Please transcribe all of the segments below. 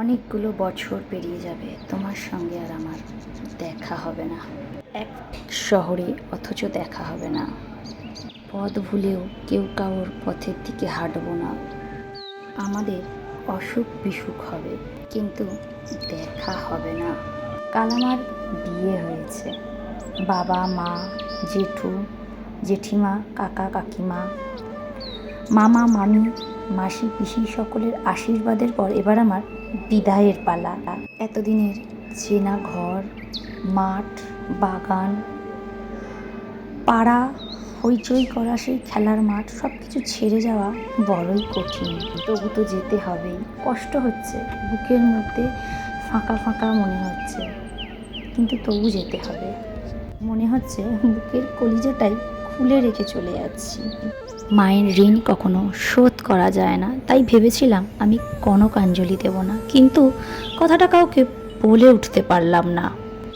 অনেকগুলো বছর পেরিয়ে যাবে, তোমার সঙ্গে আর আমার দেখা হবে না। এক শহরে অথচ দেখা হবে না। পথ ভুলেও কেউ কারোর পথের দিকে হাঁটব না। আমাদের অসুখ বিসুখ হবে, কিন্তু দেখা হবে না। কাল আমার বিয়ে হয়েছে। বাবা, মা, জেঠু, জেঠিমা, কাকা, কাকিমা, মামা, মামি, মাসি, পিসি সকলের আশীর্বাদের পর এবার আমার বিদায়ের পালা। এতদিনের চেনা ঘর, মাঠ, বাগান, পাড়া, হইচই করা সেই খেলার মাঠ সব কিছু ছেড়ে যাওয়া বড়ই কঠিন। তবু তো যেতে হবেই। কষ্ট হচ্ছে, বুকের মধ্যে ফাঁকা ফাঁকা মনে হচ্ছে। কিন্তু তবু যেতে হবে। মনে হচ্ছে বুকের কলিজাটাই খুলে রেখে চলে যাচ্ছি। মায়ের ঋণ কখনো শোধ করা যায় না। তাই ভেবেছিলাম আমি কনকাঞ্জলি দেব না। কিন্তু কথাটা কাউকে বলে উঠতে পারলাম না।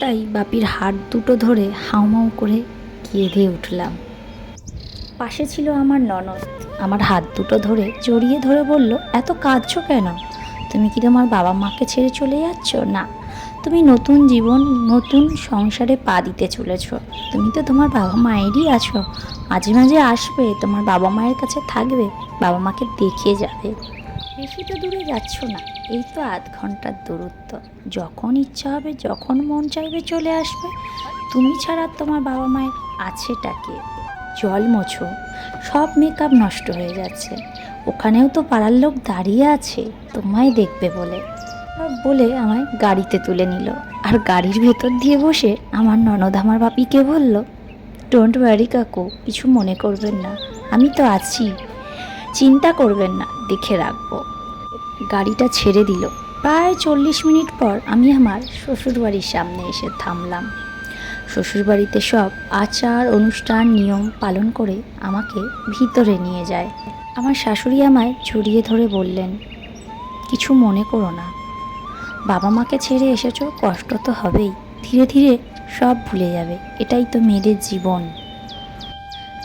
তাই বাপির হাত দুটো ধরে হাউমাউ করে কেঁদে উঠলাম। পাশে ছিল আমার ননদ। আমার হাত দুটো ধরে জড়িয়ে ধরে বলল, এত কাঁদছো কেন? তুমি কি তোমার বাবা মাকে ছেড়ে চলে যাচ্ছ? না। তুমি নতুন জীবন, নতুন সংসারে পা দিতে চলেছ। তুমি তো তোমার বাবা মায়েরই আছো। মাঝে মাঝে আসবে, তোমার বাবা মায়ের কাছে থাকবে, বাবা মাকে দেখে যাবে। বেশি তো দূরে যাচ্ছ না, এই তো আধ ঘণ্টার দূরত্ব। যখন ইচ্ছা হবে, যখন মন চাইবে চলে আসবে। তুমি ছাড়া তোমার বাবা মায়ের আছেটাকে জল মোছো, সব মেকআপ নষ্ট হয়ে যাচ্ছে। ওখানেও তো পাড়ার লোক দাঁড়িয়ে আছে, তোমায় দেখবে বলে। বলে আমায় গাড়িতে তুলে নিল। আর গাড়ির ভেতর দিয়ে বসে আমার ননদ আমার বাপিকে বলল ডোন্ট ওয়ারি কাকু, কিছু মনে করবেন না। আমি তো আছি। চিন্তা করবেন না, দেখে রাখব। গাড়িটা ছেড়ে দিল। প্রায় চল্লিশ মিনিট পর আমি আমার শ্বশুরবাড়ির সামনে এসে থামলাম। শ্বশুরবাড়িতে সব আচার, অনুষ্ঠান, নিয়ম পালন করে আমাকে ভিতরে নিয়ে যায়। আমার শাশুড়ি আমায় জড়িয়ে ধরে বললেন, কিছু মনে করো না। বাবা মাকে ছেড়ে এসেছ, কষ্ট তো হবেই। ধীরে ধীরে সব ভুলে যাবে, এটাই তো মেয়েদের জীবন।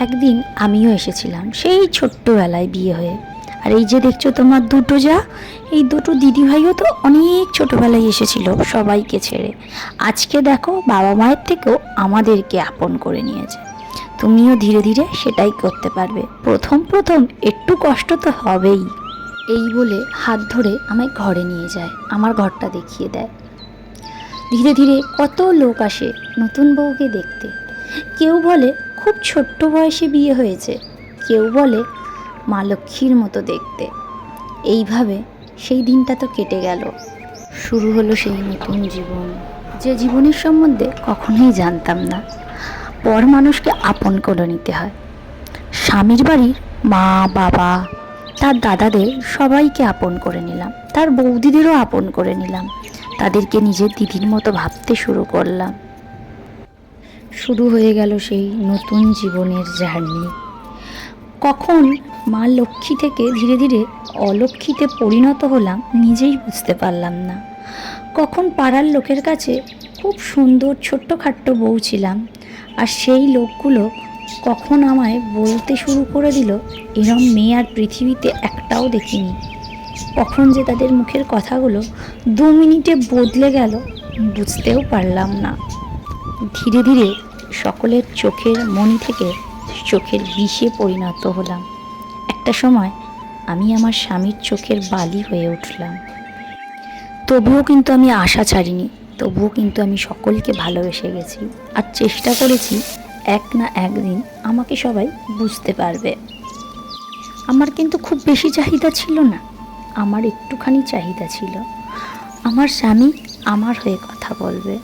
একদিন আমিও এসেছিলাম, সেই ছোট্টবেলায় বিয়ে হয়ে। আর এই যে দেখছ তোমার দুটো যা, এই দুটো দিদিভাইও তো অনেক ছোটোবেলায় এসেছিল সবাইকে ছেড়ে। আজকে দেখো বাবা মায়ের থেকেও আমাদেরকে আপন করে নিয়েছে। তুমিও ধীরে ধীরে সেটাই করতে পারবে। প্রথম প্রথম একটু কষ্ট তো হবেই। এই বলে হাত ধরে আমায় ঘরে নিয়ে যায়, আমার ঘরটা দেখিয়ে দেয়। ধীরে ধীরে কত লোক আসে নতুন বউকে দেখতে। কেউ বলে, খুব ছোট্ট বয়সে বিয়ে হয়েছে। কেউ বলে, মা লক্ষ্মীর মতো দেখতে। এইভাবে সেই দিনটা তো কেটে গেল। শুরু হলো সেই নতুন জীবন, যে জীবনের সম্বন্ধে কখনোই জানতাম না। পর মানুষকে আপন করে নিতে হয়। স্বামীর বাড়ির মা, বাবা তার দাদাদের সবাইকে আপন করে নিলাম। তার বৌদিদেরও আপন করে নিলাম। তাদেরকে নিজের দিদির মতো ভাবতে শুরু করলাম। শুরু হয়ে গেল সেই নতুন জীবনের জার্নি। কখন মা লক্ষ্মী থেকে ধীরে ধীরে অলক্ষ্মীতে পরিণত হলাম নিজেই বুঝতে পারলাম না। কখন পাড়ার লোকের কাছে খুব সুন্দর ছোট্টখাট্ট বউ ছিলাম, আর সেই লোকগুলো কখন আমায় বলতে শুরু করে দিল, এরম মেয়ে আর পৃথিবীতে একটাও দেখিনি। কখন যে তাদের মুখের কথাগুলো দু মিনিটে বদলে গেল, বুঝতেও পারলাম না। ধীরে ধীরে সকলের চোখের মনি থেকে চোখের বিষে পরিণত হলাম। একটা সময় আমি আমার স্বামীর চোখের বালি হয়ে উঠলাম। তবুও কিন্তু আমি আশা ছাড়িনি, তবুও কিন্তু আমি সকলকে ভালোবেসে গেছি। আর চেষ্টা করেছি এক না একদিন আমাকে সবাই বুঝতে পারবে। আমার কিন্তু খুব বেশি চাহিদা ছিল না, আমার একটুখানি চাহিদা ছিল। আমার স্বামী আমার হয়ে কথা বলবে।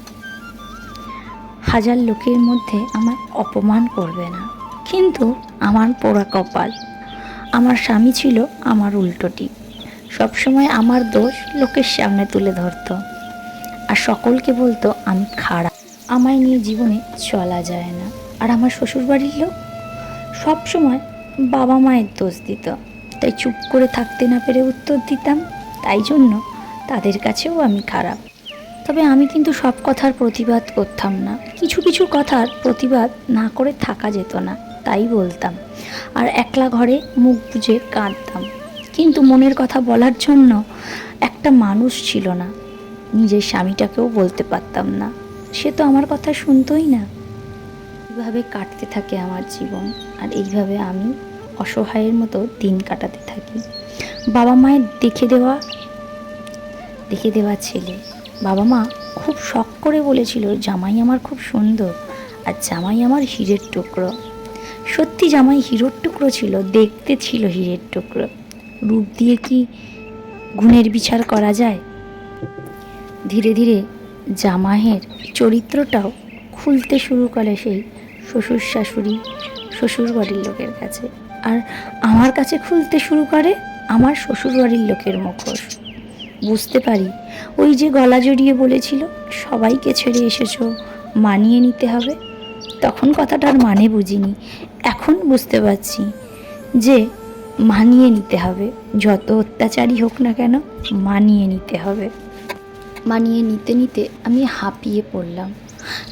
হাজার লোকের মধ্যে আমার অপমান করবে না, কিন্তু আমার পোড়া কপাল। আমার স্বামী ছিল আমার উল্টোটি সবসময় আমার দোষ লোকের সামনে তুলে ধরতো। আর সকলকে বলতো, আমি খারাপ। আমায় নিয়ে জীবনে চলা যায় না। আর আমার শ্বশুরবাড়ির লোক সবসময় বাবা মায়ের দোষ দিত। তাই চুপ করে থাকতে না পেরে উত্তর দিতাম। তাই জন্য তাদের কাছেও আমি খারাপ। তবে আমি কিন্তু সব কথার প্রতিবাদ করতাম না। কিছু কিছু কথার প্রতিবাদ না করে থাকা যেত না, তাই বলতাম। আর একলা ঘরে মুখ বুজে কাঁদতাম। কিন্তু মনের কথা বলার জন্য একটা মানুষ ছিল না। নিজের স্বামীটাকেও বলতে পারতাম না। সে তো আমার কথা শুনতোই না। এইভাবে কাটতে থাকে আমার জীবন আর এইভাবে আমি অসহায়ের মতো দিন কাটাতে থাকি। বাবা মায়ের দেখে দেওয়া দেখে দেওয়া ছেলে। বাবা মা খুব শখ করে বলেছিল, জামাই আমার খুব সুন্দর আর জামাই আমার হীরের টুকরো। সত্যি জামাই হিরোর টুকরো ছিল, দেখতে ছিল হীরের টুকরো। রূপ দিয়ে কি গুণের বিচার করা যায়? ধীরে ধীরে জামাইয়ের চরিত্রটাও খুলতে শুরু করে সেই শ্বশুর শাশুড়ি শ্বশুর বাড়ির লোকের কাছে। আর আমার কাছে খুলতে শুরু করে আমার শ্বশুর বাড়ির লোকের মুখোশ। বুঝতে পারি, ওই যে গলা জড়িয়ে বলেছিল, সবাইকে ছেড়ে এসেছ, মানিয়ে নিতে হবে। তখন কথাটার মানে বুঝিনি। এখন বুঝতে পারছি যে মানিয়ে নিতে হবে, যত অত্যাচারী হোক না কেন, মানিয়ে নিতে হবে। মানিয়ে নিতে নিতে আমি হাঁপিয়ে পড়লাম।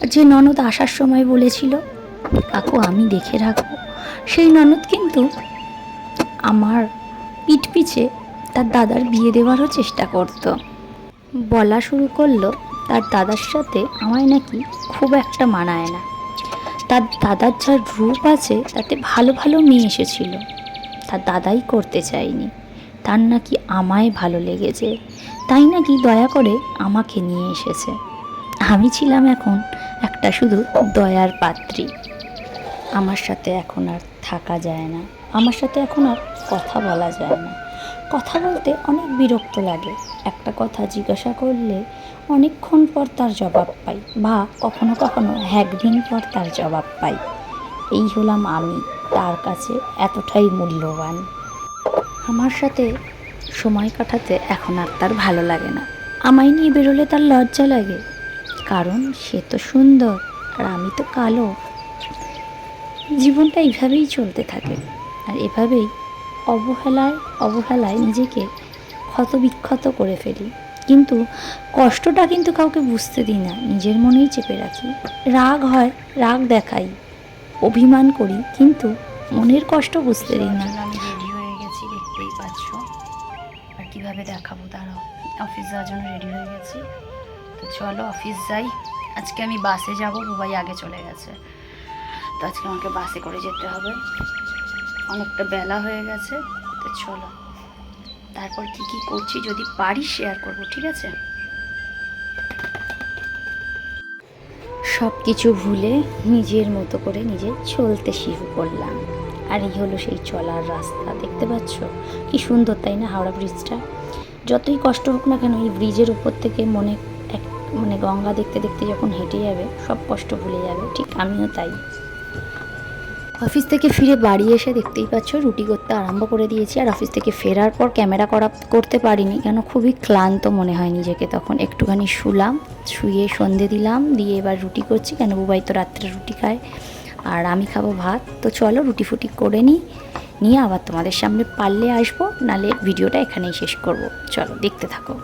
আর যে ননদ আসার সময় বলেছিল কাকু, আমি দেখে রাখব। সেই ননদ কিন্তু আমার পিঠ পিছে তার দাদার বিয়ে দেওয়ারও চেষ্টা করত। বলা শুরু করল, তার দাদার সাথে আমায় নাকি খুব একটা মানায় না। তার দাদার যা রূপ আছে, তাতে ভালো ভালো মেয়ে এসেছিল। তার দাদাই করতে চায়নি। তার নাকি আমায় ভালো লেগেছে। তাই নাকি দয়া করে আমাকে নিয়ে এসেছে। আমি ছিলাম এখন একটা শুধু দয়ার পাত্রী। আমার সাথে এখন আর থাকা যায় না। আমার সাথে এখন আর কথা বলা যায় না। কথা বলতে অনেক বিরক্ত লাগে। একটা কথা জিজ্ঞাসা করলে অনেকক্ষণ পর তার জবাব পাই বা কখনো কখনো একদিন পর তার জবাব পাই। এই হলাম আমি, তার কাছে এতটাই মূল্যবান। আমার সাথে সময় কাটাতে এখন আর তার ভালো লাগে না। আমায় নিয়ে বেরোলে তার লজ্জা লাগে। কারণ সে তো সুন্দর আর আমি তো কালো। জীবনটা এইভাবেই চলতে থাকে। আর এভাবেই অবহেলায় অবহেলায় নিজেকে ক্ষতবিক্ষত করে ফেলি। কিন্তু কষ্টটা কিন্তু কাউকে বুঝতে দিই না, নিজের মনেই চেপে রাখি। রাগ হয়, রাগ দেখাই, অভিমান করি, কিন্তু মনের কষ্ট বুঝতে দিই না। আমি রেডি হয়ে গেছি, দেখতেই পাচ্ছ। আর কীভাবে দেখাবো? দাঁড়াও অফিস যাওয়ার জন্য রেডি হয়ে গেছি। তো চলো অফিস যাই। আজকে আমি বাসে যাব, বুবাই আগে চলে গেছে। তো আজকে আমাকে বাসে করে যেতে হবে। অনেকটা বেলা হয়ে গেছে, তো চলো। তারপর কি কি করছি যদি পারি শেয়ার করব, ঠিক আছে? সব কিছু ভুলে নিজের মতো করে নিজে চলতে শুরু করলাম। আর এই হলো সেই চলার রাস্তা, দেখতে পাচ্ছ? কি সুন্দর, তাই না, হাওড়া ব্রিজটা যতই কষ্ট হোক না কেন, এই ব্রিজের উপর থেকে মনে এক মানে গঙ্গা দেখতে দেখতে যখন হেঁটে যাবে, সব কষ্ট ভুলে যাবে, ঠিক আমিও তাই। অফিস থেকে ফিরে বাড়ি এসে দেখতেই পাচ্ছ রুটি করতে আরম্ভ করে দিয়েছি। আর অফিস থেকে ফেরার পর ক্যামেরা করা করতে পারিনি, কেন খুবই ক্লান্ত মনে হয় নিজেকে। তখন একটুখানি শুলাম, শুয়ে সন্ধে দিলাম, দিয়ে এবার রুটি করছি। কেন বুবাই তো রাত্রে রুটি খায়, আর আমি খাব ভাত। তো চলো রুটি ফুটি করে নিই, নিয়ে আবার তোমাদের সামনে পারলে আসব, নালে ভিডিওটা এখানেই শেষ করব। চলো দেখতে থাকো।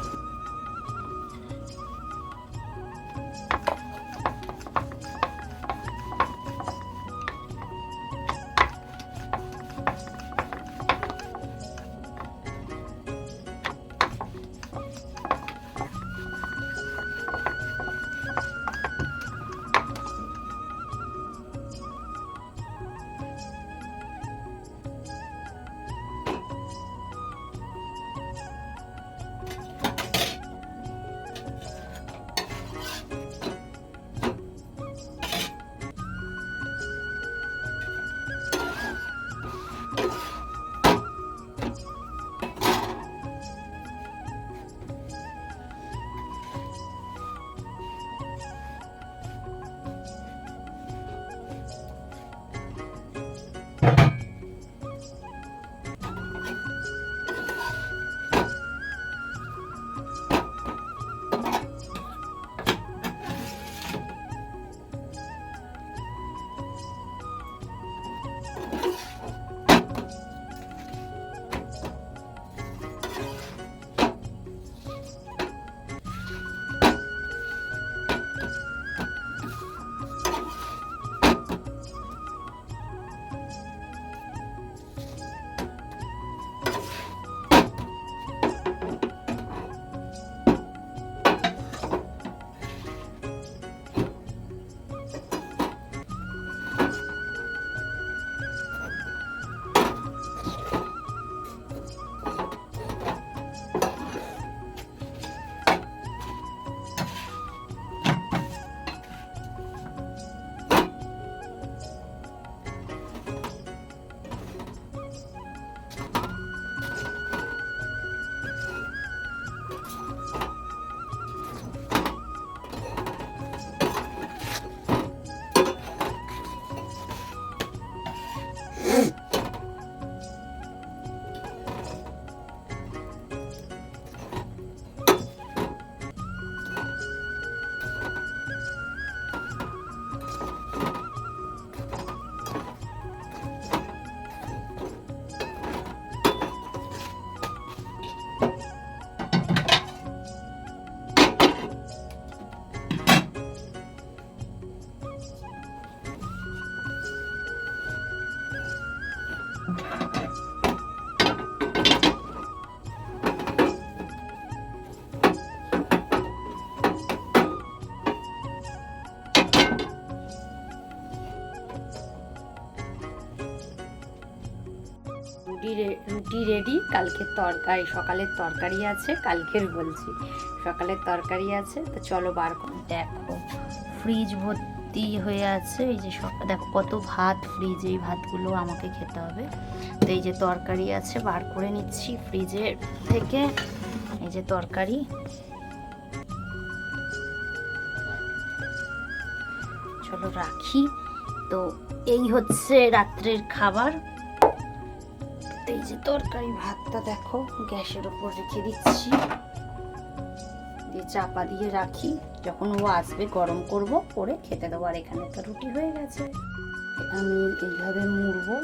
রুটি রুটি রেডি কালকের তরকারি, সকালের তরকারি আছে, কালকের বলছি। সকালের তরকারি আছে, তো চলো বার করে। দেখো ফ্রিজ ভর্তি হয়ে আছে, এই যে সকাল দেখো কত ভাত ফ্রিজ এই ভাতগুলো আমাকে খেতে হবে। তো এই যে তরকারি আছে, বার করে নিচ্ছি ফ্রিজের থেকে। এই যে তরকারি। চলো রাখি। তো এই হচ্ছে রাত্রের খাবার। এই যে তরকারি ভাতটা দেখো, গ্যাসের ওপর রেখে দিচ্ছি। দিয়ে চাপা দিয়ে রাখি, যখন ও আসবে গরম করব, করে খেতে দেবো। আর এখানে তো রুটি হয়ে গেছে। আমি এইভাবে মুড়বো।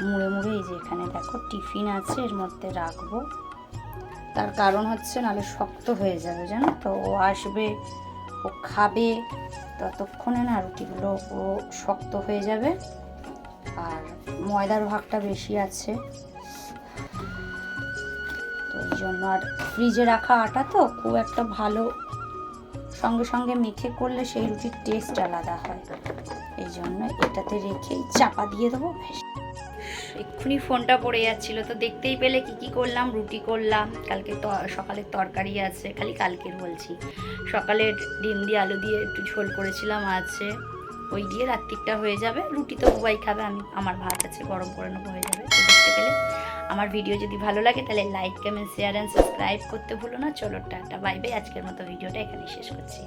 মুড়ে মুড়ে এই যে এখানে দেখো টিফিন আছে, এর মধ্যে রাখব। তার কারণ হচ্ছে নাহলে শক্ত হয়ে যাবে, জানো তো? ও আসবে, ও খাবে, ততক্ষণে না রুটিগুলো ও শক্ত হয়ে যাবে। আর ময়দার ভাগটা বেশি আছে। জন্য। আর ফ্রিজে রাখা আটা তো খুব একটা ভালো। সঙ্গে সঙ্গে মেখে করলে সেই রুটির টেস্ট আলাদা হয়। এই জন্য এটাতে রেখেই চাপা দিয়ে দেবো। এক্ষুনি ফোনটা পড়ে যাচ্ছিল, তো দেখতেই পেলে কি কি করলাম, রুটি করলাম, কালকে তো সকালের তরকারি আছে, খালি কালকের বলছি। সকালে ডিম দিয়ে আলু দিয়ে একটু ঝোল করেছিলাম আছে, ওই দিয়ে রাত্রিকটা হয়ে যাবে, রুটি তো বুবাই খাবে, আমি আমার ভাত আছে, গরম করে নেব, হয়ে যাবে। আমার ভিডিও যদি ভালো লাগে, তাহলে like comment share and subscribe করতে ভুলো না। চলো টাটা বাই বাই আজকের মতো ভিডিওটা এখানে শেষ করছি।